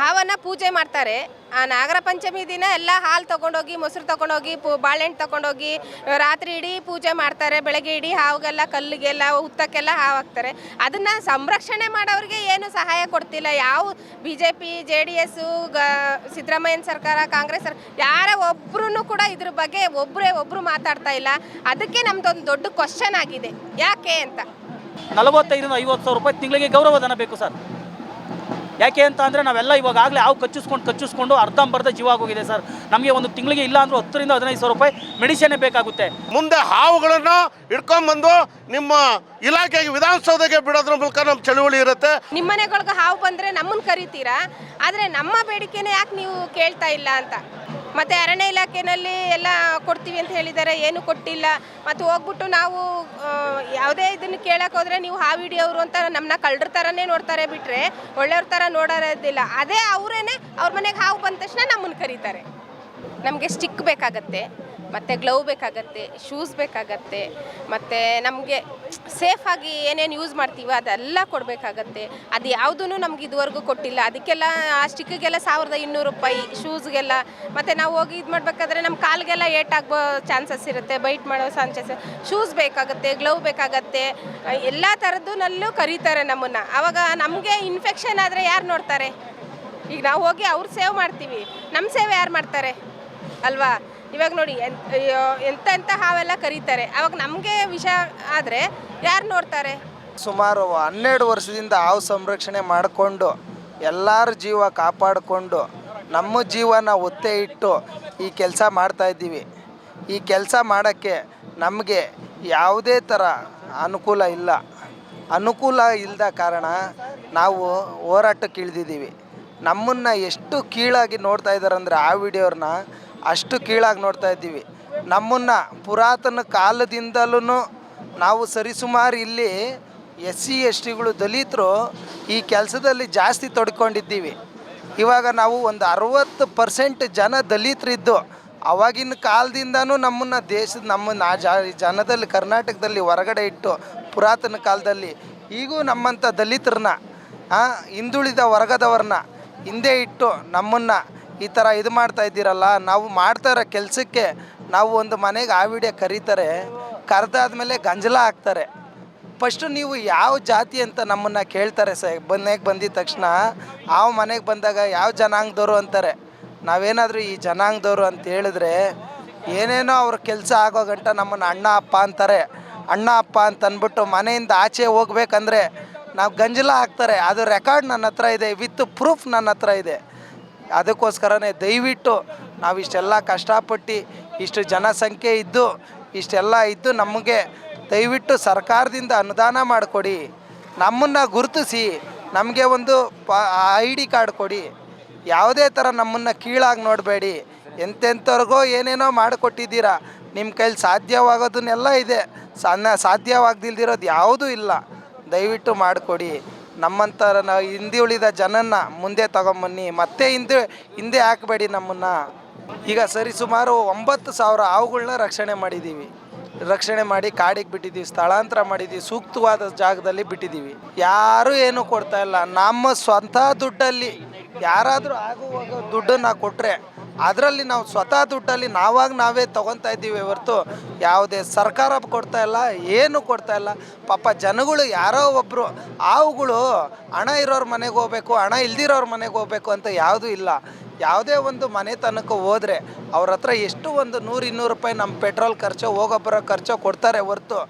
ಹಾವನ್ನ ಪೂಜೆ ಮಾಡ್ತಾರೆ. ಆ ನಾಗರ ಪಂಚಮಿ ದಿನ ಎಲ್ಲ ಹಾಲು ತೊಗೊಂಡೋಗಿ, ಮೊಸರು ತೊಗೊಂಡೋಗಿ, ಪೂ ಬಾಳೆಹಣ್ಣು ತೊಗೊಂಡೋಗಿ, ರಾತ್ರಿ ಇಡೀ ಪೂಜೆ ಮಾಡ್ತಾರೆ. ಬೆಳಗ್ಗೆ ಇಡೀ ಹಾವುಗೆಲ್ಲ, ಕಲ್ಲಿಗೆಲ್ಲ ಹುತ್ತಕ್ಕೆಲ್ಲ ಹಾವು ಹಾಕ್ತಾರೆ. ಅದನ್ನು ಸಂರಕ್ಷಣೆ ಮಾಡೋರಿಗೆ ಏನು ಸಹಾಯ ಕೊಡ್ತಿಲ್ಲ. ಯಾವ B J P J D S ಗ, ಸಿದ್ದರಾಮಯ್ಯನ ಸರ್ಕಾರ, ಕಾಂಗ್ರೆಸ್ ಸರ್, ಯಾರ ಒಬ್ಬರೂ ಕೂಡ ಇದ್ರ ಬಗ್ಗೆ ಒಬ್ಬರೇ ಒಬ್ಬರು ಮಾತಾಡ್ತಾ ಇಲ್ಲ. ಅದಕ್ಕೆ ನಮ್ದೊಂದು ದೊಡ್ಡ ಕ್ವಶನ್ ಆಗಿದೆ. ಯಾಕೆ ಅಂತ? ನಲವತ್ತೈದರಿಂದ ಐವತ್ತು ಸಾವಿರ ರೂಪಾಯಿ ತಿಂಗಳಿಗೆ ಗೌರವಧನ ಬೇಕು ಸರ್. ಯಾಕೆ ಅಂತ ಅಂದರೆ ನಾವೆಲ್ಲ ಇವಾಗಲೇ ಹಾವು ಕಚ್ಚಿಸ್ಕೊಂಡು ಕಚ್ಚಿಸ್ಕೊಂಡು ಅರ್ಧಂಬರ್ಧ ಜೀವ ಆಗೋಗಿದೆ ಸರ್. ನಮಗೆ ಒಂದು ತಿಂಗಳಿಗೆ ಇಲ್ಲ ಅಂದರೂ ಹತ್ತರಿಂದ ಹದಿನೈದು ಸಾವಿರ ರೂಪಾಯಿ ಮೆಡಿಸಿನೇ ಬೇಕಾಗುತ್ತೆ. ಮುಂದೆ ಹಾವುಗಳನ್ನು ಹಿಡ್ಕೊಂಡ್ಬಂದು ನಿಮ್ಮ ಇಲಾಖೆಗೆ ವಿಧಾನಸೌಧಕ್ಕೆ ಬಿಡೋದ್ರ ಮೂಲಕ ನಮ್ಮ ಚಳುವಳಿ ಇರುತ್ತೆ. ನಿಮ್ಮ ಮನೆಗಳಿಗೆ ಹಾವು ಬಂದರೆ ನಮ್ಮನ್ನು ಕರಿತೀರಾ? ಆದರೆ ನಮ್ಮ ಬೇಡಿಕೆನೇ ಯಾಕೆ ನೀವು ಕೇಳ್ತಾ ಇಲ್ಲ ಅಂತ? ಮತ್ತು ಅರಣ್ಯ ಇಲಾಖೆಯಲ್ಲಿ ಎಲ್ಲ ಕೊಡ್ತೀವಿ ಅಂತ ಹೇಳಿದ್ದಾರೆ, ಏನು ಕೊಟ್ಟಿಲ್ಲ. ಮತ್ತು ಹೋಗ್ಬಿಟ್ಟು ನಾವು ಯಾವುದೇ ಇದನ್ನು ಕೇಳಕ್ಕೆ ಹೋದರೆ ನೀವು ಹಾವು ಹಿಡಿಯೋರು ಅಂತ ನಮ್ಮನ್ನ ಕಳ್ಳರ ಥರನೇ ನೋಡ್ತಾರೆ ಬಿಟ್ಟರೆ ಒಳ್ಳೆಯವ್ರ ಥರ ನೋಡೋದಿಲ್ಲ ಅದೇ ಅವರೇನೆ ಅವ್ರ ಮನೆಗೆ ಹಾವು ಬಂದ ತಕ್ಷಣ ನಮ್ಮನ್ನು ಕರೀತಾರೆ. ನಮಗೆ ಸ್ಟಿಕ್ ಬೇಕಾಗತ್ತೆ. ಮತ್ತು ಗ್ಲೌ ಬೇಕಾಗತ್ತೆ ಶೂಸ್ ಬೇಕಾಗತ್ತೆ, ಮತ್ತು ನಮಗೆ ಸೇಫಾಗಿ ಏನೇನು ಯೂಸ್ ಮಾಡ್ತೀವೋ ಅದೆಲ್ಲ ಕೊಡಬೇಕಾಗತ್ತೆ. ಅದು ಯಾವುದೂ ನಮ್ಗೆ ಇದುವರೆಗೂ ಕೊಟ್ಟಿಲ್ಲ. ಅದಕ್ಕೆಲ್ಲ ಆ ಸ್ಟಿಕ್ಕಿಗೆಲ್ಲ ಸಾವಿರದ ಇನ್ನೂರು ರೂಪಾಯಿ ಶೂಸ್ಗೆಲ್ಲ ಮತ್ತು ನಾವು ಹೋಗಿ ಇದು ಮಾಡಬೇಕಾದ್ರೆ ನಮ್ಮ ಕಾಲಿಗೆಲ್ಲ ಏಟಾಗೋ ಚಾನ್ಸಸ್ ಇರುತ್ತೆ ಬೈಟ್ ಮಾಡೋ ಚಾನ್ಸಸ್ ಶೂಸ್ ಬೇಕಾಗುತ್ತೆ ಗ್ಲೌ ಬೇಕಾಗತ್ತೆ, ಎಲ್ಲ ಥರದ್ದು ಕರೀತಾರೆ ನಮ್ಮನ್ನು. ಆವಾಗ ನಮಗೆ ಇನ್ಫೆಕ್ಷನ್ ಆದರೆ ಯಾರು ನೋಡ್ತಾರೆ? ಈಗ ನಾವು ಹೋಗಿ ಅವ್ರು ಸೇವ್ ಮಾಡ್ತೀವಿ. ನಮ್ಮ ಸೇವೆ ಯಾರು ಮಾಡ್ತಾರೆ? ಅಲ್ವಾ? ಇವಾಗ ನೋಡಿ ಎಂತ ಎಂತ ಹಾವೆಲ್ಲ ಕರೀತಾರೆ. ಅವಾಗ ನಮಗೆ ವಿಷ ಆದರೆ ಯಾರು ನೋಡ್ತಾರೆ? ಸುಮಾರು ಹನ್ನೆರಡು ವರ್ಷದಿಂದ ಹಾವು ಸಂರಕ್ಷಣೆ ಮಾಡಿಕೊಂಡು, ಎಲ್ಲರ ಜೀವ ಕಾಪಾಡಿಕೊಂಡು, ನಮ್ಮ ಜೀವನ ಒತ್ತೆ ಇಟ್ಟು ಈ ಕೆಲಸ ಮಾಡ್ತಾ ಇದ್ದೀವಿ. ಈ ಕೆಲಸ ಮಾಡೋಕ್ಕೆ ನಮಗೆ ಯಾವುದೇ ಥರ ಅನುಕೂಲ ಇಲ್ಲ. ಅನುಕೂಲ ಇಲ್ಲದ ಕಾರಣ ನಾವು ಹೋರಾಟಕ್ಕೆ ಇಳಿದಿದ್ದೀವಿ. ನಮ್ಮನ್ನು ಎಷ್ಟು ಕೀಳಾಗಿ ನೋಡ್ತಾ ಇದ್ದಾರೆ ಅಂದರೆ ಆ ವಿಡಿಯೋರ್ನ ಅಷ್ಟು ಕೀಳಾಗಿ ನೋಡ್ತಾ ಇದ್ದೀವಿ. ನಮ್ಮನ್ನು ಪುರಾತನ ಕಾಲದಿಂದಲೂ ನಾವು ಸರಿಸುಮಾರು ಇಲ್ಲಿ ಎಸ್ ಸಿ ಎಸ್ ಟಿಗಳು ದಲಿತರು ಈ ಕೆಲಸದಲ್ಲಿ ಜಾಸ್ತಿ ತೊಡ್ಕೊಂಡಿದ್ದೀವಿ. ಇವಾಗ ನಾವು ಒಂದು ಅರವತ್ತು ಪರ್ಸೆಂಟ್ ಜನ ದಲಿತರಿದ್ದು, ಅವಾಗಿನ ಕಾಲದಿಂದನೂ ನಮ್ಮನ್ನು ದೇಶದ ನಮ್ಮನ್ನು ಆ ಜಾ ಜನದಲ್ಲಿ ಕರ್ನಾಟಕದಲ್ಲಿ ಹೊರಗಡೆ ಇಟ್ಟು ಪುರಾತನ ಕಾಲದಲ್ಲಿ ಈಗೂ ನಮ್ಮಂಥ ದಲಿತರನ್ನ ಹಿಂದುಳಿದ ವರ್ಗದವ್ರನ್ನ ಹಿಂದೆ ಇಟ್ಟು ನಮ್ಮನ್ನು ಈ ಥರ ಇದು ಮಾಡ್ತಾ ಇದ್ದೀರಲ್ಲ, ನಾವು ಮಾಡ್ತಾ ಇರೋ ಕೆಲಸಕ್ಕೆ ನಾವು ಒಂದು ಮನೆಗೆ ಆವಿಡೆ ಕರೀತಾರೆ ಕರೆದಾದ್ಮೇಲೆ ಗಂಜಲ ಹಾಕ್ತಾರೆ. ಫಸ್ಟು ನೀವು ಯಾವ ಜಾತಿ ಅಂತ ನಮ್ಮನ್ನು ಕೇಳ್ತಾರೆ ಸರ್ ಮನೆಗೆ ಬಂದಿದ ತಕ್ಷಣ, ಆ ಮನೆಗೆ ಬಂದಾಗ ಯಾವ ಜನಾಂಗದವರು ಅಂತಾರೆ. ನಾವೇನಾದರೂ ಈ ಜನಾಂಗದವರು ಅಂತ ಹೇಳಿದ್ರೆ, ಏನೇನೋ ಅವ್ರ ಕೆಲಸ ಆಗೋ ಗಂಟ ನಮ್ಮನ್ನು ಅಣ್ಣ, ಅಪ್ಪ ಅಂತಾರೆ. ಅಣ್ಣ, ಅಪ್ಪ ಅಂತ ಅಂದ್ಬಿಟ್ಟು ಮನೆಯಿಂದ ಆಚೆ ಹೋಗ್ಬೇಕಂದ್ರೆ, ನಾವು ಗಂಜಲ ಹಾಕ್ತಾರೆ. ಅದು ರೆಕಾರ್ಡ್ ನನ್ನ ಹತ್ರ ಇದೆ ವಿತ್ ಪ್ರೂಫ್ ನನ್ನ ಹತ್ರ ಇದೆ. ಅದಕ್ಕೋಸ್ಕರನೇ ದಯವಿಟ್ಟು ನಾವು ಇಷ್ಟೆಲ್ಲ ಕಷ್ಟಪಟ್ಟು ಇಷ್ಟು ಜನಸಂಖ್ಯೆ ಇದ್ದು, ಇಷ್ಟೆಲ್ಲ ಇದ್ದು ನಮಗೆ ದಯವಿಟ್ಟು ಸರ್ಕಾರದಿಂದ ಅನುದಾನ ಮಾಡಿಕೊಡಿ. ನಮ್ಮನ್ನು ಗುರುತಿಸಿ, ನಮಗೆ ಒಂದು ಪ ಐ ಡಿ ಕಾರ್ಡ್ ಕೊಡಿ. ಯಾವುದೇ ಥರ ನಮ್ಮನ್ನು ಕೀಳಾಗಿ ನೋಡಬೇಡಿ. ಎಂತೆಂಥವ್ರಿಗೋ ಏನೇನೋ ಮಾಡಿಕೊಟ್ಟಿದ್ದೀರಾ, ನಿಮ್ಮ ಕೈಲಿ ಸಾಧ್ಯವಾಗೋದನ್ನೆಲ್ಲ ಇದೆ. ಸಾಧ್ಯವಾಗ್ದಿಲ್ದಿರೋದು ಯಾವುದೂ ಇಲ್ಲ. ದಯವಿಟ್ಟು ಮಾಡಿಕೊಡಿ. ನಮ್ಮಂಥರ ಹಿಂದಿ ಹಿಂದೆ ಉಳಿದ ಜನನ್ನ ಮುಂದೆ ತಗೊಂಬನ್ನಿ, ಮತ್ತೆ ಹಿಂದೆ ಹಿಂದೆ ಹಾಕಬೇಡಿ ನಮ್ಮನ್ನು. ಈಗ ಸರಿ, ಸುಮಾರು ಒಂಬತ್ತು ಸಾವಿರ ಹಾವುಗಳನ್ನ ರಕ್ಷಣೆ ಮಾಡಿದ್ದೀವಿ ರಕ್ಷಣೆ ಮಾಡಿ ಕಾಡಿಗೆ ಬಿಟ್ಟಿದ್ದೀವಿ ಸ್ಥಳಾಂತರ ಮಾಡಿದ್ದೀವಿ ಸೂಕ್ತವಾದ ಜಾಗದಲ್ಲಿ ಬಿಟ್ಟಿದ್ದೀವಿ ಯಾರೂ ಏನೂ ಕೊಡ್ತಾ ಇಲ್ಲ. ನಮ್ಮ ಸ್ವಂತ ದುಡ್ಡಲ್ಲಿ ಯಾರಾದರೂ ಆಗುವಾಗ ದುಡ್ಡನ್ನು ಕೊಟ್ಟರೆ ಅದರಲ್ಲಿ ನಾವು ಸ್ವತಃ ದುಡ್ಡಲ್ಲಿ ನಾವಾಗ ನಾವೇ ತೊಗೊತಾ ಇದ್ದೀವಿ ಹೊರತು ಯಾವುದೇ ಸರ್ಕಾರ ಕೊಡ್ತಾ ಇಲ್ಲ, ಏನು ಕೊಡ್ತಾ ಇಲ್ಲ. ಪಾಪ ಜನಗಳು ಯಾರೋ ಒಬ್ಬರು ಆವುಗಳು ಹಣ ಇರೋರ ಮನೆಗೆ ಹೋಗ್ಬೇಕು, ಹಣ ಇಲ್ದಿರೋರ ಮನೆಗೆ ಹೋಗ್ಬೇಕು ಅಂತ ಯಾವುದೂ ಇಲ್ಲ. ಯಾವುದೇ ಒಂದು ಮನೆತನಕ್ಕೆ ಹೋದರೆ ಅವ್ರ ಹತ್ರ ಎಷ್ಟು ಒಂದು ನೂರು, ಇನ್ನೂರು ರೂಪಾಯಿ ನಮ್ಮ ಪೆಟ್ರೋಲ್ ಖರ್ಚು ಹೋಗೋ ಬರೋ ಖರ್ಚು ಕೊಡ್ತಾರೆ ಹೊರತು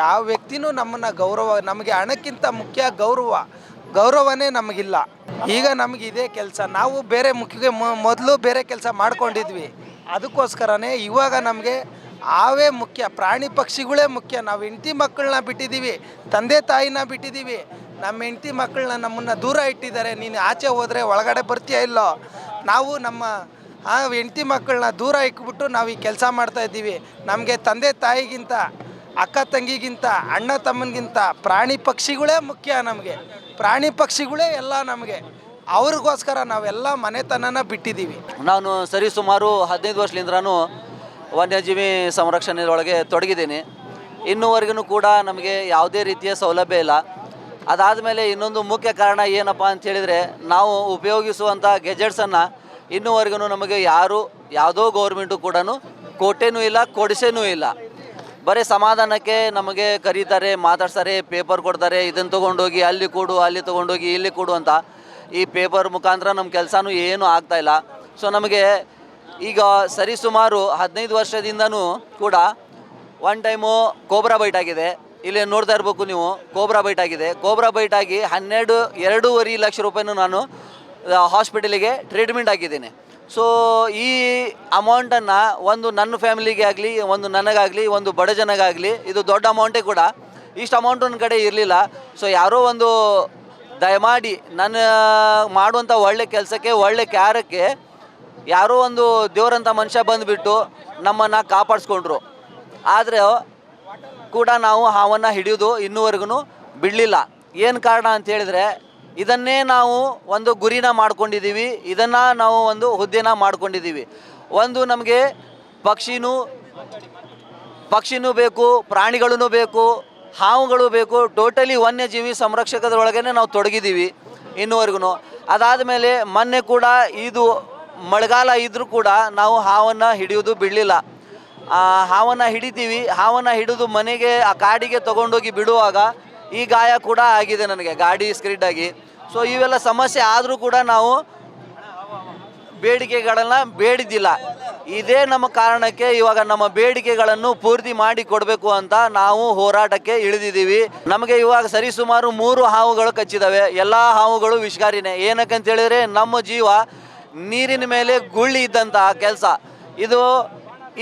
ಯಾವ ವ್ಯಕ್ತಿನೂ ನಮ್ಮನ್ನು ಗೌರವ, ನಮಗೆ ಹಣಕ್ಕಿಂತ ಮುಖ್ಯ ಗೌರವ, ಗೌರವನೇ ನಮಗಿಲ್ಲ. ಈಗ ನಮ್ಗೆ ಇದೇ ಕೆಲಸ. ನಾವು ಬೇರೆ ಮುಖ್ಯ ಮೊದಲು ಬೇರೆ ಕೆಲಸ ಮಾಡ್ಕೊಂಡಿದ್ವಿ. ಅದಕ್ಕೋಸ್ಕರನೇ ಇವಾಗ ನಮಗೆ ಆವೇ ಮುಖ್ಯ. ಪ್ರಾಣಿ ಪಕ್ಷಿಗಳೇ ಮುಖ್ಯ. ನಾವು ಹೆಂಡತಿ ಮಕ್ಕಳನ್ನ ಬಿಟ್ಟಿದ್ದೀವಿ. ತಂದೆ ತಾಯಿನ ಬಿಟ್ಟಿದ್ದೀವಿ. ನಮ್ಮ ಹೆಂಡತಿ ಮಕ್ಕಳನ್ನ ನಮ್ಮನ್ನು ದೂರ ಇಟ್ಟಿದ್ದಾರೆ. ನೀನು ಆಚೆ ಹೋದರೆ ಒಳಗಡೆ ಬರ್ತೀಯ ಇಲ್ಲೋ? ನಾವು ನಮ್ಮ, ಆ, ಹೆಂಡತಿ ಮಕ್ಕಳನ್ನ ದೂರ ಇಕ್ಬಿಟ್ಟು ನಾವು ಈ ಕೆಲಸ ಮಾಡ್ತಾ ಇದ್ದೀವಿ. ನಮಗೆ ತಂದೆ ತಾಯಿಗಿಂತ, ಅಕ್ಕ ತಂಗಿಗಿಂತ, ಅಣ್ಣ ತಮ್ಮನಿಗಿಂತ ಪ್ರಾಣಿ ಪಕ್ಷಿಗಳೇ ಮುಖ್ಯ ನಮಗೆ. ಪ್ರಾಣಿ ಪಕ್ಷಿಗಳೇ ಎಲ್ಲ ನಮಗೆ. ಅವ್ರಿಗೋಸ್ಕರ ನಾವೆಲ್ಲ ಮನೆತನನ ಬಿಟ್ಟಿದ್ದೀವಿ. ನಾನು ಸರಿ ಸುಮಾರು ಹದಿನೈದು ವರ್ಷದಿಂದನೂ ವನ್ಯಜೀವಿ ಸಂರಕ್ಷಣೆಯೊಳಗೆ ತೊಡಗಿದ್ದೀನಿ. ಇನ್ನೂವರೆಗೂ ಕೂಡ ನಮಗೆ ಯಾವುದೇ ರೀತಿಯ ಸೌಲಭ್ಯ ಇಲ್ಲ. ಅದಾದಮೇಲೆ ಇನ್ನೊಂದು ಮುಖ್ಯ ಕಾರಣ ಏನಪ್ಪ ಅಂತ ಹೇಳಿದರೆ, ನಾವು ಉಪಯೋಗಿಸುವಂಥ ಗೆಜೆಟ್ಸನ್ನು ಇನ್ನೂವರೆಗೂ ನಮಗೆ ಯಾರು ಯಾವುದೋ ಗೌರ್ಮೆಂಟು ಕೂಡ ಕೊಟ್ಟೇನೂ ಇಲ್ಲ, ಕೊಡಿಸೇನೂ ಇಲ್ಲ. ಬರೀ ಸಮಾಧಾನಕ್ಕೆ ನಮಗೆ ಕರೀತಾರೆ, ಮಾತಾಡ್ತಾರೆ, ಪೇಪರ್ ಕೊಡ್ತಾರೆ, ಇದನ್ನು ತೊಗೊಂಡೋಗಿ ಅಲ್ಲಿ ಕೊಡು, ಅಲ್ಲಿ ತೊಗೊಂಡೋಗಿ ಇಲ್ಲಿ ಕೊಡು ಅಂತ ಈ ಪೇಪರ್ ಮುಖಾಂತರ ನಮ್ಮ ಕೆಲಸನೂ ಏನೂ ಆಗ್ತಾಯಿಲ್ಲ ಸೊ ನಮಗೆ ಈಗ ಸರಿಸುಮಾರು ಹದಿನೈದು ವರ್ಷದಿಂದನೂ ಕೂಡ ಒನ್ ಟೈಮು ಕೋಬ್ರಾ ಬೈಟ್ ಆಗಿದೆ. ಇಲ್ಲಿ ನೋಡ್ತಾ ಇರಬೇಕು ನೀವು ಕೋಬ್ರಾ ಬೈಟ್ ಆಗಿದೆ. ಕೋಬ್ರಾ ಬೈಟ್ ಆಗಿ ಹನ್ನೆರಡು, ಎರಡೂವರೆ ಲಕ್ಷ ರೂಪಾಯಿನೂ ನಾನು ಹಾಸ್ಪಿಟಲಿಗೆ ಟ್ರೀಟ್ಮೆಂಟ್ ಆಗಿದ್ದೀನಿ ಸೊ ಈ ಅಮೌಂಟನ್ನು ಒಂದು ನನ್ನ ಫ್ಯಾಮಿಲಿಗೆ ಆಗಲಿ, ಒಂದು ನನಗಾಗಲಿ, ಒಂದು ಬಡ ಜನಗಾಗಲಿ, ಇದು ದೊಡ್ಡ ಅಮೌಂಟೇ ಕೂಡ ಇಷ್ಟು ಅಮೌಂಟ್ ಒಂದು ಕಡೆ ಇರಲಿಲ್ಲ. ಸೊ ಯಾರೋ ಒಂದು ದಯಮಾಡಿ ನನ್ನ ಮಾಡುವಂಥ ಒಳ್ಳೆ ಕೆಲಸಕ್ಕೆ, ಒಳ್ಳೆ ಕ್ಯಾರಕ್ಕೆ ಯಾರೋ ಒಂದು ದೇವರಂಥ ಮನುಷ್ಯ ಬಂದುಬಿಟ್ಟು ನಮ್ಮನ್ನು ಕಾಪಾಡಿಸ್ಕೊಂಡ್ರು. ಆದರೆ ಕೂಡ ನಾವು ಹಾವನ್ನು ಹಿಡಿಯೋದು ಇನ್ನೂವರೆಗೂ ಬಿಡಲಿಲ್ಲ. ಏನು ಕಾರಣ ಅಂತ ಹೇಳಿದ್ರೆ, ಇದನ್ನೇ ನಾವು ಒಂದು ಗುರಿನ ಮಾಡ್ಕೊಂಡಿದ್ದೀವಿ ಇದನ್ನು ನಾವು ಒಂದು ಹುದ್ದೆನ ಮಾಡ್ಕೊಂಡಿದ್ದೀವಿ ಒಂದು ನಮಗೆ ಪಕ್ಷಿನೂ ಪಕ್ಷಿನೂ ಬೇಕು ಪ್ರಾಣಿಗಳೂ ಬೇಕು ಹಾವುಗಳು ಬೇಕು. ಟೋಟಲಿ ವನ್ಯಜೀವಿ ಸಂರಕ್ಷಕದೊಳಗೇ ನಾವು ತೊಡಗಿದ್ದೀವಿ ಅದಾದ ಮೇಲೆ ಮೊನ್ನೆ ಕೂಡ ಇದು ಮಳೆಗಾಲ ಇದ್ದರೂ ಕೂಡ ನಾವು ಹಾವನ್ನು ಹಿಡಿಯೋದು ಬಿಡಲಿಲ್ಲ. ಹಾವನ್ನು ಹಿಡಿತೀವಿ. ಹಾವನ್ನು ಹಿಡಿದು ಮನೆಗೆ, ಆ ಕಾಡಿಗೆ ತೊಗೊಂಡೋಗಿ ಬಿಡುವಾಗ ಈ ಗಾಯ ಕೂಡ ಆಗಿದೆ ನನಗೆ, ಗಾಡಿ ಸ್ಕ್ರಿಡ್ಡಾಗಿ ಸೊ ಇವೆಲ್ಲ ಸಮಸ್ಯೆ ಆದರೂ ಕೂಡ ನಾವು ಬೇಡಿಕೆಗಳನ್ನು ಬೇಡಿದ್ದಿಲ್ಲ. ಇದೇ ನಮ್ಮ ಕಾರಣಕ್ಕೆ ಇವಾಗ ನಮ್ಮ ಬೇಡಿಕೆಗಳನ್ನು ಪೂರ್ತಿ ಮಾಡಿ ಕೊಡಬೇಕು ಅಂತ ನಾವು ಹೋರಾಟಕ್ಕೆ ಇಳಿದಿದ್ದೀವಿ. ನಮಗೆ ಇವಾಗ ಸರಿಸುಮಾರು ಮೂರು ಹಾವುಗಳು ಕಚ್ಚಿದವೆ. ಎಲ್ಲ ಹಾವುಗಳು ವಿಷಕಾರಿನೇ. ಏನಕ್ಕಂತ ಹೇಳಿದ್ರೆ ನಮ್ಮ ಜೀವ ನೀರಿನ ಮೇಲೆ ಗುಳ್ಳಿ ಇದ್ದಂತಹ ಕೆಲಸ. ಇದು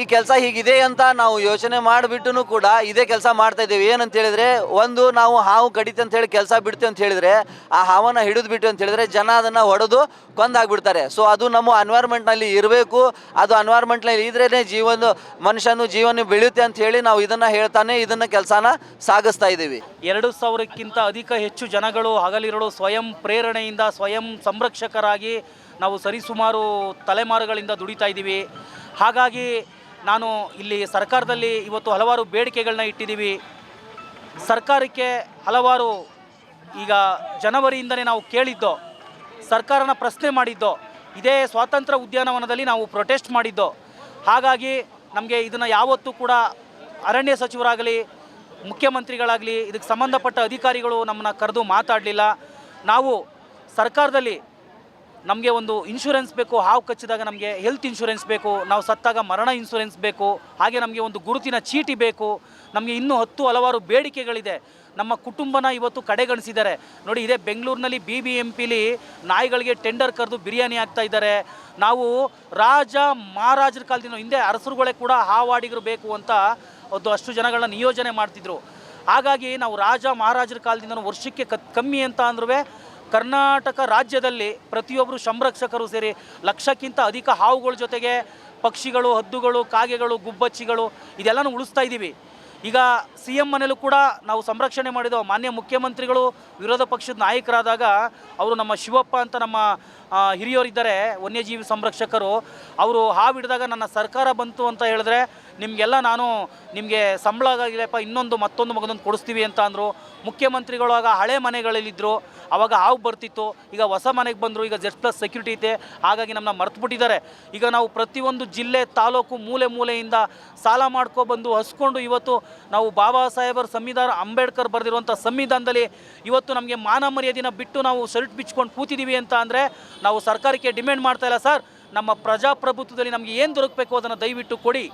ಈ ಕೆಲಸ ಹೀಗಿದೆ ಅಂತ ನಾವು ಯೋಚನೆ ಮಾಡಿಬಿಟ್ಟು ಕೂಡ ಇದೇ ಕೆಲಸ ಮಾಡ್ತಾ ಇದ್ದೇವೆ. ಏನಂತ ಹೇಳಿದ್ರೆ, ಒಂದು ನಾವು ಹಾವು ಕಡಿತೆ ಅಂತ ಹೇಳಿ ಕೆಲಸ ಬಿಡ್ತೇವೆ ಅಂತ ಹೇಳಿದ್ರೆ, ಆ ಹಾವನ್ನ ಹಿಡಿದು ಬಿಟ್ಟು ಅಂತ ಹೇಳಿದ್ರೆ ಜನ ಅದನ್ನು ಹೊಡೆದು ಕೊಂದಾಗ್ಬಿಡ್ತಾರೆ. ಸೊ ಅದು ನಮ್ಮ ಎನ್ವೈರ್ಮೆಂಟ್ನಲ್ಲಿ ಇರಬೇಕು. ಅದು ಎನ್ವೈರ್ಮೆಂಟ್ನಲ್ಲಿ ಇದ್ರೇ ಜೀವನ, ಮನುಷ್ಯನು ಜೀವನ ಬೆಳೆಯುತ್ತೆ ಅಂತ ಹೇಳಿ ನಾವು ಇದನ್ನು ಹೇಳ್ತಾನೆ, ಇದನ್ನು ಕೆಲಸನ ಸಾಗಿಸ್ತಾ ಇದ್ದೀವಿ. ಎರಡು ಸಾವಿರಕ್ಕಿಂತ ಅಧಿಕ ಹೆಚ್ಚು ಜನಗಳು ಹಗಲಿರಳು ಸ್ವಯಂ ಪ್ರೇರಣೆಯಿಂದ, ಸ್ವಯಂ ಸಂರಕ್ಷಕರಾಗಿ ನಾವು ಸರಿಸುಮಾರು ತಲೆಮಾರುಗಳಿಂದ ದುಡಿತಾ ಇದ್ದೀವಿ. ಹಾಗಾಗಿ ನಾನು ಇಲ್ಲಿ ಸರ್ಕಾರದಲ್ಲಿ ಇವತ್ತು ಹಲವಾರು ಬೇಡಿಕೆಗಳನ್ನ ಇಟ್ಟಿದ್ದೀವಿ. ಸರ್ಕಾರಕ್ಕೆ ಹಲವಾರು ಈಗ ಜನವರಿಯಿಂದಲೇ ನಾವು ಕೇಳಿದ್ದೋ, ಸರ್ಕಾರನ ಪ್ರಶ್ನೆ ಮಾಡಿದ್ದೋ, ಇದೇ ಸ್ವಾತಂತ್ರ್ಯ ಉದ್ಯಾನವನದಲ್ಲಿ ನಾವು ಪ್ರೊಟೆಸ್ಟ್ ಮಾಡಿದ್ದೋ, ಹಾಗಾಗಿ ನಮಗೆ ಇದನ್ನು ಯಾವತ್ತೂ ಕೂಡ ಅರಣ್ಯ ಸಚಿವರಾಗಲಿ, ಮುಖ್ಯಮಂತ್ರಿಗಳಾಗಲಿ, ಇದಕ್ಕೆ ಸಂಬಂಧಪಟ್ಟ ಅಧಿಕಾರಿಗಳು ನಮ್ಮನ್ನ ಕರೆದು ಮಾತಾಡಲಿಲ್ಲ. ನಾವು ಸರ್ಕಾರದಲ್ಲಿ ನಮಗೆ ಒಂದು ಇನ್ಶೂರೆನ್ಸ್ ಬೇಕು, ಹಾವು ಕಚ್ಚಿದಾಗ ನಮಗೆ ಹೆಲ್ತ್ ಇನ್ಶೂರೆನ್ಸ್ ಬೇಕು, ನಾವು ಸತ್ತಾಗ ಮರಣ ಇನ್ಶೂರೆನ್ಸ್ ಬೇಕು, ಹಾಗೆ ನಮಗೆ ಒಂದು ಗುರುತಿನ ಚೀಟಿ ಬೇಕು, ನಮಗೆ ಇನ್ನೂ ಹತ್ತು ಹಲವಾರು ಬೇಡಿಕೆಗಳಿದೆ. ನಮ್ಮ ಕುಟುಂಬನ ಇವತ್ತು ಕಡೆಗಣಿಸಿದ್ದಾರೆ. ನೋಡಿ, ಇದೇ ಬೆಂಗಳೂರಿನಲ್ಲಿ ಬಿ ಬಿ ಎಂ ಪಿಲಿ ನಾಯಿಗಳಿಗೆ ಟೆಂಡರ್ ಕರೆದು ಬಿರಿಯಾನಿ ಆಗ್ತಾ ಇದ್ದಾರೆ. ನಾವು ರಾಜ ಮಹಾರಾಜರ ಕಾಲದಿಂದ, ಹಿಂದೆ ಅರಸರುಗಳೇ ಕೂಡ ಹಾವಾಡಿಗರು ಬೇಕು ಅಂತ ಒಂದು ಅಷ್ಟು ಜನಗಳನ್ನ ನಿಯೋಜನೆ ಮಾಡ್ತಿದ್ರು. ಹಾಗಾಗಿ ನಾವು ರಾಜ ಮಹಾರಾಜರ ಕಾಲದಿಂದ ವರ್ಷಕ್ಕೆ ಕಮ್ಮಿ ಅಂತ ಅಂದ್ರೂ ಕರ್ನಾಟಕ ರಾಜ್ಯದಲ್ಲಿ ಪ್ರತಿಯೊಬ್ಬರು ಸಂರಕ್ಷಕರು ಸೇರಿ ಲಕ್ಷಕ್ಕಿಂತ ಅಧಿಕ ಹಾವುಗಳ ಜೊತೆಗೆ ಪಕ್ಷಿಗಳು, ಹದ್ದುಗಳು, ಕಾಗೆಗಳು, ಗುಬ್ಬಚ್ಚಿಗಳು ಇದೆಲ್ಲನೂ ಉಳಿಸ್ತಾ ಇದ್ದೀವಿ. ಈಗ ಸಿ ಎಂ ಮನೇಲೂ ಕೂಡ ನಾವು ಸಂರಕ್ಷಣೆ ಮಾಡಿದ ಮಾನ್ಯ ಮುಖ್ಯಮಂತ್ರಿಗಳು, ವಿರೋಧ ಪಕ್ಷದ ನಾಯಕರಾದಾಗ ಅವರು ನಮ್ಮ ಶಿವಪ್ಪ ಅಂತ ನಮ್ಮ ಹಿರಿಯರಿದ್ದಾರೆ, ವನ್ಯಜೀವಿ ಸಂರಕ್ಷಕರು. ಅವರು ಹಾವು ಹಿಡಿದಾಗ ನನ್ನ ಸರ್ಕಾರ ಬಂತು ಅಂತ ಹೇಳಿದ್ರೆ ನಿಮಗೆಲ್ಲ ನಾನು ನಿಮಗೆ ಸಂಬಳ ಆಗಿಲ್ಲಪ್ಪ ಇನ್ನೊಂದು ಮತ್ತೊಂದು ಮಗದೊಂದು ಕೊಡಿಸ್ತೀವಿ ಅಂತ ಅಂದರು. ಮುಖ್ಯಮಂತ್ರಿಗಳು ಆಗ ಹಳೆ ಮನೆಗಳಲ್ಲಿದ್ದರು ಆವಾಗ ಹಾವು ಬರ್ತಿತ್ತು, ಈಗ ಹೊಸ ಮನೆಗೆ ಬಂದರು, ಈಗ ಜಸ್ಟ್ ಪ್ಲಸ್ ಸೆಕ್ಯೂರಿಟಿ ಐತೆ, ಹಾಗಾಗಿ ನಮ್ಮನ್ನ ಮರ್ತುಬಿಟ್ಟಿದ್ದಾರೆ. ಈಗ ನಾವು ಪ್ರತಿಯೊಂದು ಜಿಲ್ಲೆ, ತಾಲೂಕು ಮೂಲೆ ಮೂಲೆಯಿಂದ ಸಾಲ ಮಾಡ್ಕೊಬಂದು ಹಸ್ಕೊಂಡು ಇವತ್ತು ನಾವು ಬಾಬಾ ಸಾಹೇಬರ ಸಂವಿಧಾನ, ಅಂಬೇಡ್ಕರ್ ಬರೆದಿರುವಂಥ ಸಂವಿಧಾನದಲ್ಲಿ ಇವತ್ತು ನಮಗೆ ಮಾನ ಮರ್ಯಾದಿನ ಬಿಟ್ಟು ನಾವು ಶರ್ಟ್ ಬಿಚ್ಕೊಂಡು ಕೂತಿದ್ದೀವಿ ಅಂತ ಅಂದರೆ ನಾವು ಸರ್ಕಾರಕ್ಕೆ ಡಿಮ್ಯಾಂಡ್ ಮಾಡ್ತಾ ಇಲ್ಲ. ಸರ್, ನಮ್ಮ ಪ್ರಜಾಪ್ರಭುತ್ವದಲ್ಲಿ ನಮಗೆ ಏನು ದೊರಕಬೇಕು ಅದನ್ನು ದಯವಿಟ್ಟು ಕೊಡಿ.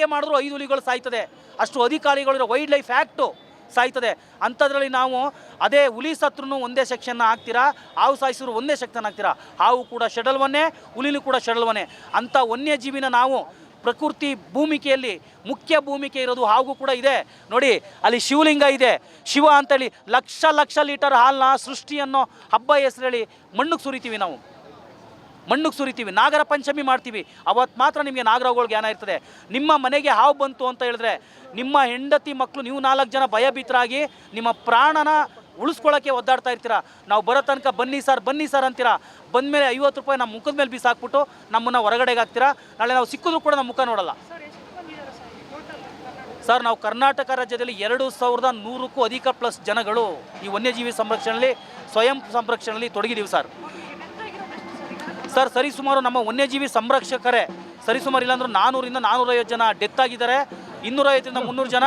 ಯಾಕೆ ಮಾಡಿದ್ರು ಐದು ಹುಲಿಗಳು ಸಾಯ್ತದೆ. ಅಷ್ಟು ಅಧಿಕಾರಿಗಳು ವೈಲ್ಡ್ ಲೈಫ್ ಆ್ಯಕ್ಟು ಸಾಯ್ತದೆ. ಅಂಥದ್ರಲ್ಲಿ ನಾವು ಅದೇ ಹುಲಿ ಸತ್ರೂ ಒಂದೇ ಸೆಕ್ಷನ್ನ ಹಾಕ್ತೀರಾ, ಹಾವು ಸಾಯಿಸಿದ್ರು ಒಂದೇ ಸೆಕ್ಷನ್ ಹಾಕ್ತೀರಾ? ಹಾವು ಕೂಡ ಶೆಡಲ್ವನ್ನೇ, ಹುಲಿನೂ ಕೂಡ ಶೆಡಲ್ವನ್ನೇ. ಅಂಥ ವನ್ಯಜೀವಿನ ನಾವು ಪ್ರಕೃತಿ ಭೂಮಿಕೆಯಲ್ಲಿ ಮುಖ್ಯ ಭೂಮಿಕೆ ಇರೋದು ಹಾಗೂ ಕೂಡ ಇದೆ. ನೋಡಿ, ಅಲ್ಲಿ ಶಿವಲಿಂಗ ಇದೆ. ಶಿವ ಅಂತೇಳಿ ಲಕ್ಷ ಲಕ್ಷ ಲೀಟರ್ ಹಾಲನ್ನ ಸೃಷ್ಟಿಯನ್ನು ಹಬ್ಬ ಹೆಸರೇಳಿ ಮಣ್ಣಿಗೆ ಸುರಿತೀವಿ ನಾವು. ಮಣ್ಣಿಗೆ ಸುರಿತೀವಿ, ನಾಗರ ಪಂಚಮಿ ಮಾಡ್ತೀವಿ. ಅವತ್ತು ಮಾತ್ರ ನಿಮಗೆ ನಾಗರಗಳು ಜ್ಞಾನ ಇರ್ತದೆ. ನಿಮ್ಮ ಮನೆಗೆ ಹಾವು ಬಂತು ಅಂತ ಹೇಳಿದ್ರೆ ನಿಮ್ಮ ಹೆಂಡತಿ ಮಕ್ಕಳು ನೀವು ನಾಲ್ಕು ಜನ ಭಯಭೀತರಾಗಿ ನಿಮ್ಮ ಪ್ರಾಣನ ಉಳಿಸ್ಕೊಳ್ಳೋಕ್ಕೆ ಒದ್ದಾಡ್ತಾ ಇರ್ತೀರಾ? ನಾವು ಬರೋ ತನಕ ಬನ್ನಿ ಸರ್ ಬನ್ನಿ ಸರ್ ಅಂತೀರಾ? ಬಂದಮೇಲೆ ಐವತ್ತು ರೂಪಾಯಿ ನಮ್ಮ ಮುಖದ ಮೇಲೆ ಬಿಸಾಕ್ಬಿಟ್ಟು ನಮ್ಮನ್ನು ಹೊರಗಡೆಗೆ ಹಾಕ್ತೀರಾ? ನಾಳೆ ನಾವು ಸಿಕ್ಕಿದ್ರು ಕೂಡ ನಮ್ಮ ಮುಖ ನೋಡಲ್ಲ. ಸರ್, ನಾವು ಕರ್ನಾಟಕ ರಾಜ್ಯದಲ್ಲಿ ಎರಡು ಸಾವಿರದ ನೂರಕ್ಕೂ ಅಧಿಕ ಪ್ಲಸ್ ಜನಗಳು ಈ ವನ್ಯಜೀವಿ ಸಂರಕ್ಷಣೆಯಲ್ಲಿ, ಸ್ವಯಂ ಸಂರಕ್ಷಣೆಯಲ್ಲಿ ತೊಡಗಿದ್ದೀವಿ ಸರ್. ಸರ್, ಸರಿಸುಮಾರು ನಮ್ಮ ವನ್ಯಜೀವಿ ಸಂರಕ್ಷಕರೇ, ಸರಿಸುಮಾರು ಇಲ್ಲಾಂದ್ರೆ ನಾನ್ನೂರಿಂದ ನಾನ್ನೂರೈವತ್ತು ಜನ ಡೆತ್ ಆಗಿದ್ದಾರೆ. ಇನ್ನೂರೈವತ್ತರಿಂದ ಮುನ್ನೂರು ಜನ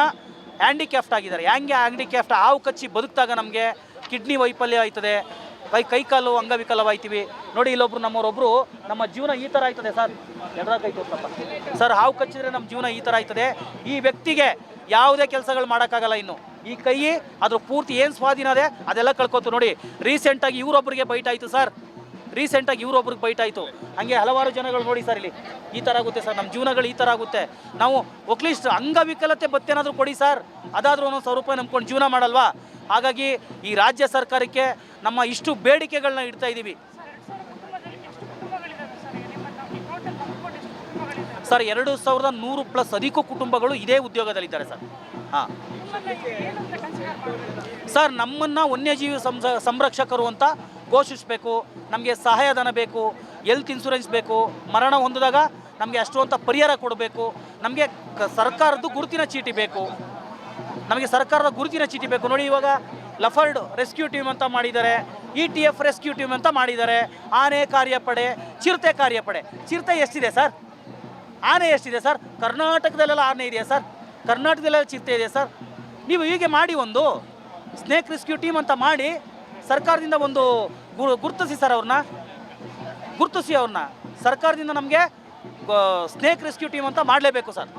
ಹ್ಯಾಂಡಿಕ್ಯಾಫ್ಟ್ ಆಗಿದ್ದಾರೆ. ಹ್ಯಾಂಗೆ ಹ್ಯಾಂಡಿಕ್ಯಾಫ್ಟ್ ಹಾವು ಕಚ್ಚಿ ಬದುಕಿದಾಗ ನಮಗೆ ಕಿಡ್ನಿ ವೈಫಲ್ಯ ಆಯ್ತದೆ. ಕೈ ಕೈಕಾಲು ಅಂಗವಿಕಲವಾಯ್ತೀವಿ. ನೋಡಿ, ಇಲ್ಲೊಬ್ರು ನಮ್ಮವರೊಬ್ಬರು ನಮ್ಮ ಜೀವನ ಈ ಥರ ಆಯ್ತದೆ ಸರ್. ಎಲ್ಲರ ಕೈ ತೋರ್ಸಪ್ಪ. ಸರ್, ಹಾವು ಕಚ್ಚಿದ್ರೆ ನಮ್ಮ ಜೀವನ ಈ ಥರ ಆಯ್ತದೆ. ಈ ವ್ಯಕ್ತಿಗೆ ಯಾವುದೇ ಕೆಲಸಗಳು ಮಾಡೋಕ್ಕಾಗಲ್ಲ ಇನ್ನು. ಈ ಕೈ, ಅದ್ರ ಪೂರ್ತಿ ಏನು ಸ್ವಾಧೀನ ಅದೇ, ಅದೆಲ್ಲ ಕಳ್ಕೊತು ನೋಡಿ. ರೀಸೆಂಟಾಗಿ ಇವರೊಬ್ಬರಿಗೆ ಬೈಟ್ ಆಯಿತು ಸರ್. ರೀಸೆಂಟಾಗಿ ಇವರೊಬ್ರಿಗೆ ಬೈಟ್ ಆಯಿತು. ಹಂಗೆ ಹಲವಾರು ಜನಗಳು ನೋಡಿ ಸರ್ ಇಲ್ಲಿ, ಈ ಥರ ಆಗುತ್ತೆ ಸರ್ ನಮ್ಮ ಜೀವನಗಳು ಈ ಥರ ಆಗುತ್ತೆ. ನಾವು ಒಕ್ಲಿಸ್ಟ್ ಅಂಗವಿಕಲತೆ ಬತ್ತೇನಾದರೂ ಕೊಡಿ ಸರ್ ಅದಾದರೂ ಒಂದೊಂದು ಸಾವಿರ ರೂಪಾಯಿ ನಂಬ್ಕೊಂಡು ಜೀವನ ಮಾಡಲ್ವಾ? ಹಾಗಾಗಿ ಈ ರಾಜ್ಯ ಸರ್ಕಾರಕ್ಕೆ ನಮ್ಮ ಇಷ್ಟು ಬೇಡಿಕೆಗಳನ್ನ ಇಡ್ತಾ ಇದ್ದೀವಿ ಸರ್ ಎರಡು ಸಾವಿರದ ನೂರು ಪ್ಲಸ್ ಅಧಿಕ ಕುಟುಂಬಗಳು ಇದೇ ಉದ್ಯೋಗದಲ್ಲಿದ್ದಾರೆ ಸರ್ ಹಾಂ. ಸರ್ ನಮ್ಮನ್ನು ವನ್ಯಜೀವಿ ಸಂರಕ್ಷಕರು ಅಂತ ಘೋಷಿಸಬೇಕು, ನಮಗೆ ಸಹಾಯಧನ ಬೇಕು ಹೆಲ್ತ್ ಇನ್ಸೂರೆನ್ಸ್ ಬೇಕು, ಮರಣ ಹೊಂದಿದಾಗ ನಮಗೆ ಅಷ್ಟು ಅಂತ ಪರಿಹಾರ ಕೊಡಬೇಕು, ನಮಗೆ ಸರ್ಕಾರದ್ದು ಗುರುತಿನ ಚೀಟಿ ಬೇಕು. ನಮಗೆ ಸರ್ಕಾರದ ಗುರುತಿನ ಚೀಟಿ ಬೇಕು. ನೋಡಿ ಇವಾಗ ಲಫರ್ಡ್ ರೆಸ್ಕ್ಯೂ ಟೀಮ್ ಅಂತ ಮಾಡಿದ್ದಾರೆ E T F rescue team ಅಂತ ಮಾಡಿದ್ದಾರೆ, ಆನೆ ಕಾರ್ಯಪಡೆ, ಚಿರತೆ ಕಾರ್ಯಪಡೆ. ಚಿರತೆ ಎಷ್ಟಿದೆ ಸರ್? ಆನೆ ಎಷ್ಟಿದೆ ಸರ್? ಕರ್ನಾಟಕದಲ್ಲೆಲ್ಲ ಆನೆ ಇದೆಯಾ ಸರ್? ಕರ್ನಾಟಕದಲ್ಲೆಲ್ಲ ಚಿರತೆ ಇದೆಯಾ ಸರ್? ನೀವು ಹೀಗೆ ಮಾಡಿ ಒಂದು ಸ್ನೇಕ್ ರೆಸ್ಕ್ಯೂ ಟೀಮ್ ಅಂತ ಮಾಡಿ, ಸರ್ಕಾರದಿಂದ ಒಂದು ಗುರುತಿಸಿ ಸರ್ ಅವ್ರನ್ನ. ಗುರುತಿಸಿ ಅವ್ರನ್ನ. ಸರ್ಕಾರದಿಂದ ನಮಗೆ ಸ್ನೇಕ್ ರೆಸ್ಕ್ಯೂ ಟೀಮ್ ಅಂತ ಮಾಡಲೇಬೇಕು ಸರ್.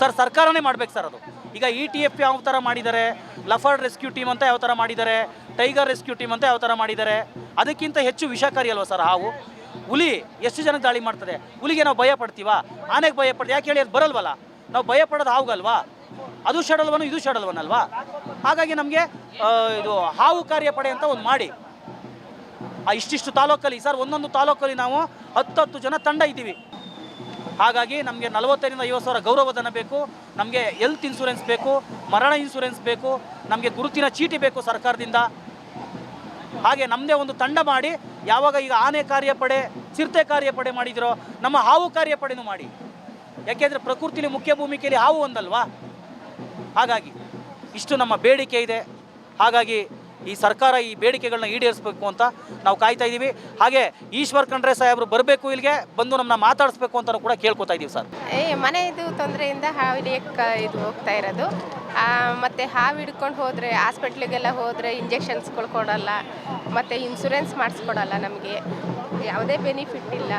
ಸರ್, ಸರ್ಕಾರನೇ ಮಾಡಬೇಕು ಸರ್ ಅದು. ಈಗ ಇ ಟಿ ಎಫ್ ಯಾವ ಥರ ಮಾಡಿದ್ದಾರೆ, ಲಫರ್ಡ್ ರೆಸ್ಕ್ಯೂ ಟೀಮ್ ಅಂತ ಯಾವ ಥರ ಮಾಡಿದ್ದಾರೆ, ಟೈಗರ್ ರೆಸ್ಕ್ಯೂ ಟೀಮ್ ಅಂತ ಯಾವ ಥರ ಮಾಡಿದ್ದಾರೆ, ಅದಕ್ಕಿಂತ ಹೆಚ್ಚು ವಿಷಕಾರಿ ಅಲ್ವಾ ಸರ್ ಹಾವು? ಹುಲಿ ಎಷ್ಟು ಜನ ದಾಳಿ ಮಾಡ್ತದೆ? ಹುಲಿಗೆ ನಾವು ಭಯ ಪಡ್ತೀವ? ಆನೆಗೆ ಭಯ ಪಡ್ತೀವಿ. ಯಾಕೆ ಹೇಳಿ ಅದು ಬರಲ್ವಲ್ಲ? ನಾವು ಭಯ ಪಡೋದು ಹಾವುಗಲ್ವಾ? ಅದು ಶಡಲ್ವನು ಇದು ಶಡಲ್ವನ್ ಅಲ್ವಾ ಹಾಗಾಗಿ ನಮಗೆ ಇದು ಹಾವು ಕಾರ್ಯಪಡೆ ಅಂತ ಒಂದು ಮಾಡಿ. ಆ, ಇಷ್ಟಿಷ್ಟು ತಾಲೂಕಲ್ಲಿ ಸರ್ ಒಂದೊಂದು ತಾಲೂಕಲ್ಲಿ ನಾವು ಹತ್ತತ್ತು ಜನ ತಂಡ ಇದ್ದೀವಿ. ಹಾಗಾಗಿ ನಮಗೆ ನಲವತ್ತರಿಂದ ಐವತ್ತು ಸಾವಿರ ಗೌರವಧನ ಬೇಕು, ನಮಗೆ ಹೆಲ್ತ್ ಇನ್ಸೂರೆನ್ಸ್ ಬೇಕು, ಮರಣ ಇನ್ಸೂರೆನ್ಸ್ ಬೇಕು, ನಮಗೆ ಗುರುತಿನ ಚೀಟಿ ಬೇಕು ಸರ್ಕಾರದಿಂದ. ಹಾಗೆ ನಮ್ಮದೇ ಒಂದು ತಂಡ ಮಾಡಿ, ಯಾವಾಗ ಈಗ ಆನೆ ಕಾರ್ಯಪಡೆ ಚಿರತೆ ಕಾರ್ಯಪಡೆ ಮಾಡಿದ್ರೋ, ನಮ್ಮ ಹಾವು ಕಾರ್ಯಪಡೆನೂ ಮಾಡಿ. ಯಾಕೆಂದರೆ ಪ್ರಕೃತಿಲಿ ಮುಖ್ಯ ಭೂಮಿಕೆಯಲ್ಲಿ ಹಾವು ಒಂದಲ್ವಾ? ಹಾಗಾಗಿ ಇಷ್ಟು ನಮ್ಮ ಬೇಡಿಕೆ ಇದೆ. ಹಾಗಾಗಿ ಈ ಸರ್ಕಾರ ಈ ಬೇಡಿಕೆಗಳನ್ನ ಈಡೇರಿಸಬೇಕು ಅಂತ ನಾವು ಕಾಯ್ತಾ ಇದ್ದೀವಿ. ಹಾಗೆ ಈಶ್ವರ್ ಖಂಡ್ರೆ ಸಾಹೇಬರು ಬರಬೇಕು ಇಲ್ಲಿಗೆ, ಬಂದು ನಮ್ಮನ್ನ ಮಾತಾಡಿಸ್ಬೇಕು ಅಂತ ಕೂಡ ಕೇಳ್ಕೊತಾ ಇದ್ದೀವಿ ಸರ್. ಏ ಮನೆಯದು ತೊಂದರೆಯಿಂದ ಹಾವು ಹಿಡಿಯಕ್ಕೆ ಇದು ಹೋಗ್ತಾ ಇರೋದು. ಮತ್ತು ಮತ್ತೆ ಹಾವು ಹಿಡ್ಕೊಂಡು ಹೋದರೆ, ಹಾಸ್ಪಿಟ್ಲಿಗೆಲ್ಲ ಹೋದರೆ ಇಂಜೆಕ್ಷನ್ಸ್ಗಳು ಕೊಡಲ್ಲ ಮತ್ತು ಇನ್ಸೂರೆನ್ಸ್ ಮಾಡಿಸ್ಕೊಡಲ್ಲ ನಮಗೆ. ಯಾವುದೇ ಬೆನಿಫಿಟ್ ಇಲ್ಲ.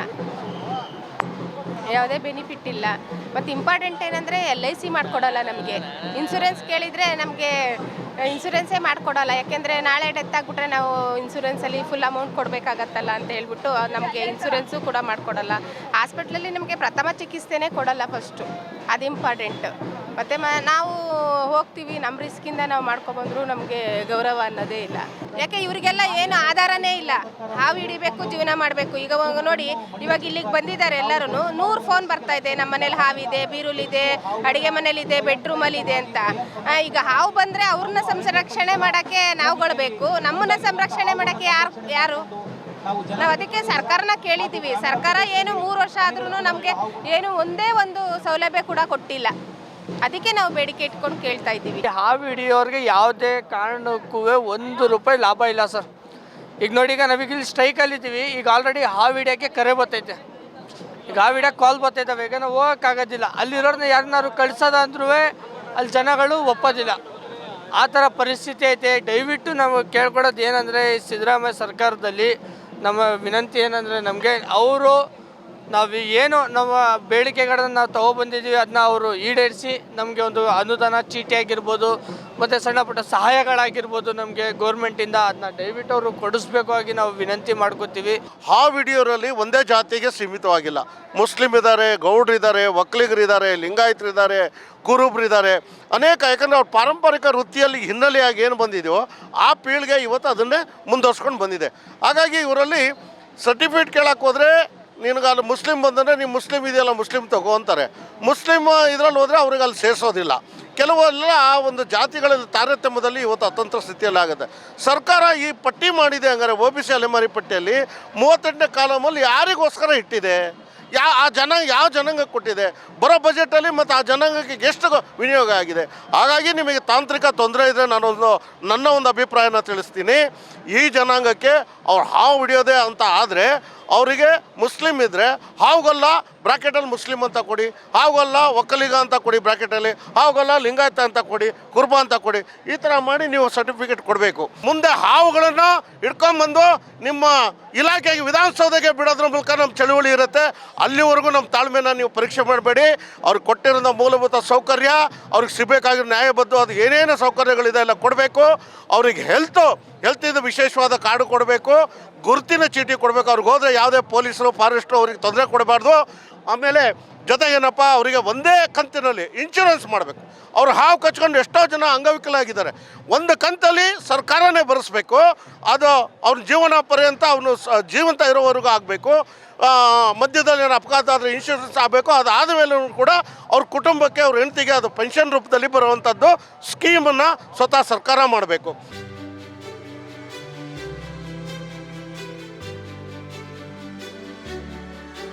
ಯಾವುದೇ ಬೆನಿಫಿಟ್ ಇಲ್ಲ. ಮತ್ತು ಇಂಪಾರ್ಟೆಂಟ್ ಏನಂದರೆ ಎಲ್ ಐ ಸಿ ಮಾಡಿಕೊಡಲ್ಲ ನಮಗೆ. ಇನ್ಸೂರೆನ್ಸ್ ಕೇಳಿದರೆ ನಮಗೆ ಇನ್ಸೂರೆನ್ಸೇ ಮಾಡಿಕೊಡಲ್ಲ. ಯಾಕೆಂದರೆ ನಾಳೆ ಡೆತ್ ಆಗಿಬಿಟ್ರೆ ನಾವು ಇನ್ಸೂರೆನ್ಸಲ್ಲಿ ಫುಲ್ ಅಮೌಂಟ್ ಕೊಡಬೇಕಾಗತ್ತಲ್ಲ ಅಂತ ಹೇಳ್ಬಿಟ್ಟು ನಮಗೆ ಇನ್ಸೂರೆನ್ಸು ಕೂಡ ಮಾಡಿಕೊಡಲ್ಲ. ಹಾಸ್ಪಿಟ್ಲಲ್ಲಿ ನಿಮಗೆ ಪ್ರಥಮ ಚಿಕಿತ್ಸೆನೇ ಕೊಡಲ್ಲ ಫಸ್ಟು ಅದು ಇಂಪಾರ್ಟೆಂಟ್ ಮತ್ತು ಮ, ನಾವು ಹೋಗ್ತೀವಿ ನಮ್ಮ ರಿಸ್ಕಿಂದ ನಾವು ಮಾಡ್ಕೊಬಂದ್ರು ನಮಗೆ ಗೌರವ ಅನ್ನೋದೇ ಇಲ್ಲ. ಯಾಕೆ ಇವರಿಗೆಲ್ಲ ಏನು ಆಧಾರನೇ ಇಲ್ಲ. ಹಾವು ಹಿಡಿಬೇಕು, ಜೀವನ ಮಾಡಬೇಕು. ಈಗ ನೋಡಿ, ಇವಾಗ ಇಲ್ಲಿಗೆ ಬಂದಿದ್ದಾರೆ ಎಲ್ಲರೂ ನೂರು ಫೋನ್ ಬರ್ತಾ ಇದೆ. ನಮ್ಮ ಮನೇಲಿ ಹಾವಿದೆ, ಬೀರುಲಿದೆ, ಅಡುಗೆ ಮನೇಲಿದೆ ಬೆಡ್ರೂಮಲ್ಲಿದೆ ಅಂತ. ಈಗ ಹಾವು ಬಂದರೆ ಅವ್ರನ್ನ ಸಂರಕ್ಷಣೆ ಮಾಡೋಕ್ಕೆ ನಾವುಗಳು ಬೇಕು ನಮ್ಮನ್ನ ಸಂರಕ್ಷಣೆ ಮಾಡೋಕ್ಕೆ ಯಾರು ಯಾರು? ನಾವು ಅದಕ್ಕೆ ಸರ್ಕಾರನ ಕೇಳಿದ್ದೀವಿ. ಸರ್ಕಾರ ಏನು ಮೂರು ವರ್ಷ ಆದ್ರೂ ನಮಗೆ ಏನು ಒಂದೇ ಒಂದು ಸೌಲಭ್ಯ ಕೂಡ ಕೊಟ್ಟಿಲ್ಲ. ಅದಕ್ಕೆ ನಾವು ಬೇಡಿಕೆ ಇಟ್ಕೊಂಡು ಕೇಳ್ತಾ ಇದ್ದೀವಿ. ಹಾವು ಹಿಡಿಯೋರಿಗೆ ಯಾವುದೇ ಕಾರಣಕ್ಕೂ ಒಂದು ರೂಪಾಯಿ ಲಾಭ ಇಲ್ಲ ಸರ್. ಈಗ ನೋಡಿ ಈಗ ನಾವೀಗ ಇಲ್ಲಿ ಸ್ಟ್ರೈಕಲ್ಲಿದ್ದೀವಿ ಈಗ ಆಲ್ರೆಡಿ ಹಾವು ಹಿಡಿಯೋಕ್ಕೆ ಕರೆ ಬರ್ತೈತೆ. ಈಗ ಹಾವು ಹಿಡಿಯೋಕೆ ಕಾಲ್ ಬರ್ತೈತೆ ಈಗ ನಾವು ಹೋಗೋಕ್ಕಾಗೋದಿಲ್ಲ. ಅಲ್ಲಿರೋರ್ನ ಯಾರನ್ನಾರು ಕಳ್ಸೋದ ಅಂದ್ರೂ ಅಲ್ಲಿ ಜನಗಳು ಒಪ್ಪೋದಿಲ್ಲ. ಆ ಥರ ಪರಿಸ್ಥಿತಿ ಐತೆ. ದಯವಿಟ್ಟು ನಾವು ಕೇಳ್ಕೊಡೋದು ಏನಂದರೆ ಸಿದ್ದರಾಮಯ್ಯ ಸರ್ಕಾರದಲ್ಲಿ ನಮ್ಮ ವಿನಂತಿ ಏನಂದರೆ ನಮಗೆ ಅವರು ನಾವು ಏನು ನಮ್ಮ ಬೇಡಿಕೆಗಳನ್ನು ನಾವು ತಗೊಬಂದಿದ್ದೀವಿ ಅದನ್ನ ಅವರು ಈಡೇರಿಸಿ ನಮಗೆ ಒಂದು ಅನುದಾನ ಚೀಟಿ ಆಗಿರ್ಬೋದು ಮತ್ತು ಸಣ್ಣ ಪುಟ್ಟ ಸಹಾಯಗಳಾಗಿರ್ಬೋದು ನಮಗೆ ಗೌರ್ಮೆಂಟಿಂದ ಅದನ್ನ ದಯವಿಟ್ಟು ಅವರು ಕೊಡಿಸ್ಬೇಕು ಆಗಿ ನಾವು ವಿನಂತಿ ಮಾಡ್ಕೋತೀವಿ. ಆ ವಿಡಿಯೋರಲ್ಲಿ ಒಂದೇ ಜಾತಿಗೆ ಸೀಮಿತವಾಗಿಲ್ಲ. ಮುಸ್ಲಿಂ ಇದ್ದಾರೆ ಗೌಡ್ರಿದ್ದಾರೆ ಒಕ್ಕಲಿಗರಿದ್ದಾರೆ ಲಿಂಗಾಯತರಿದ್ದಾರೆ ಕುರುಬ್ರಿದ್ದಾರೆ ಅನೇಕ, ಯಾಕಂದರೆ ಅವ್ರ ಪಾರಂಪರಿಕ ವೃತ್ತಿಯಲ್ಲಿ ಹಿನ್ನೆಲೆಯಾಗಿ ಏನು ಬಂದಿದೆಯೋ, ಆ ಪೀಳಿಗೆ ಇವತ್ತು ಅದನ್ನೇ ಮುಂದುವರ್ಸ್ಕೊಂಡು ಬಂದಿದೆ. ಹಾಗಾಗಿ ಇವರಲ್ಲಿ ಸರ್ಟಿಫಿಕೇಟ್ ಕೇಳಕ್ಕೆ ಹೋದರೆ ನಿನಗೆ ಅಲ್ಲಿ ಮುಸ್ಲಿಂ ಬಂದರೆ ನೀವು ಮುಸ್ಲಿಂ ಇದೆಯಲ್ಲ, ಮುಸ್ಲಿಂ ತಗೋ ಅಂತಾರೆ. ಮುಸ್ಲಿಂ ಇದರಲ್ಲಿ ಹೋದರೆ ಅವ್ರಿಗೆ ಅಲ್ಲಿ ಸೇರಿಸೋದಿಲ್ಲ. ಕೆಲವೆಲ್ಲ ಆ ಒಂದು ಜಾತಿಗಳಲ್ಲಿ ತಾರತಮ್ಯದಲ್ಲಿ ಇವತ್ತು ಅತಂತ್ರ ಸ್ಥಿತಿಯಲ್ಲಿ ಆಗುತ್ತೆ. ಸರ್ಕಾರ ಈ ಪಟ್ಟಿ ಮಾಡಿದೆ ಹಂಗಾರೆ ಒ ಬಿ ಸಿ ಅಲೆಮಾರಿ ಪಟ್ಟಿಯಲ್ಲಿ ಮೂವತ್ತೆಂಟನೇ ಕಾಲಮಲ್ಲಿ ಯಾರಿಗೋಸ್ಕರ ಇಟ್ಟಿದೆ? ಯಾ ಆ ಜನಾಂಗ ಯಾವ ಜನಾಂಗಕ್ಕೆ ಕೊಟ್ಟಿದೆ? ಬರೋ ಬಜೆಟಲ್ಲಿ ಮತ್ತು ಆ ಜನಾಂಗಕ್ಕೆ ಎಷ್ಟು ವಿನಿಯೋಗ ಆಗಿದೆ? ಹಾಗಾಗಿ ನಿಮಗೆ ತಾಂತ್ರಿಕ ತೊಂದರೆ ಇದ್ದರೆ ನಾನೊಂದು ನನ್ನ ಒಂದು ಅಭಿಪ್ರಾಯನ ತಿಳಿಸ್ತೀನಿ. ಈ ಜನಾಂಗಕ್ಕೆ ಅವ್ರು ಹಾವು ಹಿಡಿಯೋದೆ ಅಂತ ಆದರೆ, ಅವರಿಗೆ ಮುಸ್ಲಿಂ ಇದ್ದರೆ ಹಾವುಗಲ್ಲ ಬ್ರಾಕೆಟಲ್ಲಿ ಮುಸ್ಲಿಂ ಅಂತ ಕೊಡಿ, ಹಾವುಗಲ್ಲ ಒಕ್ಕಲಿಗ ಅಂತ ಕೊಡಿ ಬ್ರಾಕೆಟಲ್ಲಿ ಹಾವುಗಲ್ಲ ಲಿಂಗಾಯತ ಅಂತ ಕೊಡಿ, ಕುರ್ಬ ಅಂತ ಕೊಡಿ, ಈ ಥರ ಮಾಡಿ ನೀವು ಸರ್ಟಿಫಿಕೇಟ್ ಕೊಡಬೇಕು. ಮುಂದೆ ಹಾವುಗಳನ್ನು ಹಿಡ್ಕೊಂಬಂದು ನಿಮ್ಮ ಇಲಾಖೆಗೆ, ವಿಧಾನಸೌಧಕ್ಕೆ ಬಿಡೋದ್ರ ಮೂಲಕ ನಮ್ಮ ಚಳುವಳಿ ಇರುತ್ತೆ. ಅಲ್ಲಿವರೆಗೂ ನಮ್ಮ ತಾಳ್ಮೆನ ನೀವು ಪರೀಕ್ಷೆ ಮಾಡಬೇಡಿ. ಅವ್ರಿಗೆ ಕೊಟ್ಟಿರೋ ಮೂಲಭೂತ ಸೌಕರ್ಯ, ಅವ್ರಿಗೆ ಸಿಗಬೇಕಾಗಿರೋ ನ್ಯಾಯಬದ್ಧ ಅದು ಏನೇನು ಸೌಕರ್ಯಗಳಿದೆ ಎಲ್ಲ ಕೊಡಬೇಕು. ಅವ್ರಿಗೆ ಹೆಲ್ತು ಹೆಲ್ತಿಂದ ವಿಶೇಷವಾದ ಕಾರ್ಡು ಕೊಡಬೇಕು. ಗುರುತಿನ ಚೀಟಿ ಕೊಡಬೇಕು. ಅವ್ರಿಗೆ ಹೋದರೆ ಯಾವುದೇ ಪೊಲೀಸರು, ಫಾರೆಸ್ಟ್ರು ಅವ್ರಿಗೆ ತೊಂದರೆ ಕೊಡಬಾರ್ದು. ಆಮೇಲೆ ಜೊತೆಗೇನಪ್ಪ ಅವರಿಗೆ ಒಂದೇ ಕಂತಿನಲ್ಲಿ ಇನ್ಶೂರೆನ್ಸ್ ಮಾಡಬೇಕು. ಅವ್ರು ಹಾವು ಕಚ್ಕೊಂಡು ಎಷ್ಟೋ ಜನ ಅಂಗವಿಕಲ ಆಗಿದ್ದಾರೆ. ಒಂದು ಕಂತಲ್ಲಿ ಸರ್ಕಾರನೇ ಭರಿಸ್ಬೇಕು. ಅದು ಅವ್ರ ಜೀವನ ಪರ್ಯಂತ ಅವನು ಜೀವಂತ ಇರೋವರೆಗೂ ಆಗಬೇಕು. ಮಧ್ಯದಲ್ಲಿ ಏನು ಅಪಘಾತ ಆದರೆ ಇನ್ಶೂರೆನ್ಸ್ ಆಗಬೇಕು ಅದಾದ ಮೇಲೆ ಕೂಡ ಅವ್ರ ಕುಟುಂಬಕ್ಕೆ ಅವ್ರ ಹೆಂಡತಿಗೆ ಅದು ಪೆನ್ಷನ್ ರೂಪದಲ್ಲಿ ಬರುವಂಥದ್ದು ಸ್ಕೀಮನ್ನು ಸ್ವತಃ ಸರ್ಕಾರ ಮಾಡಬೇಕು.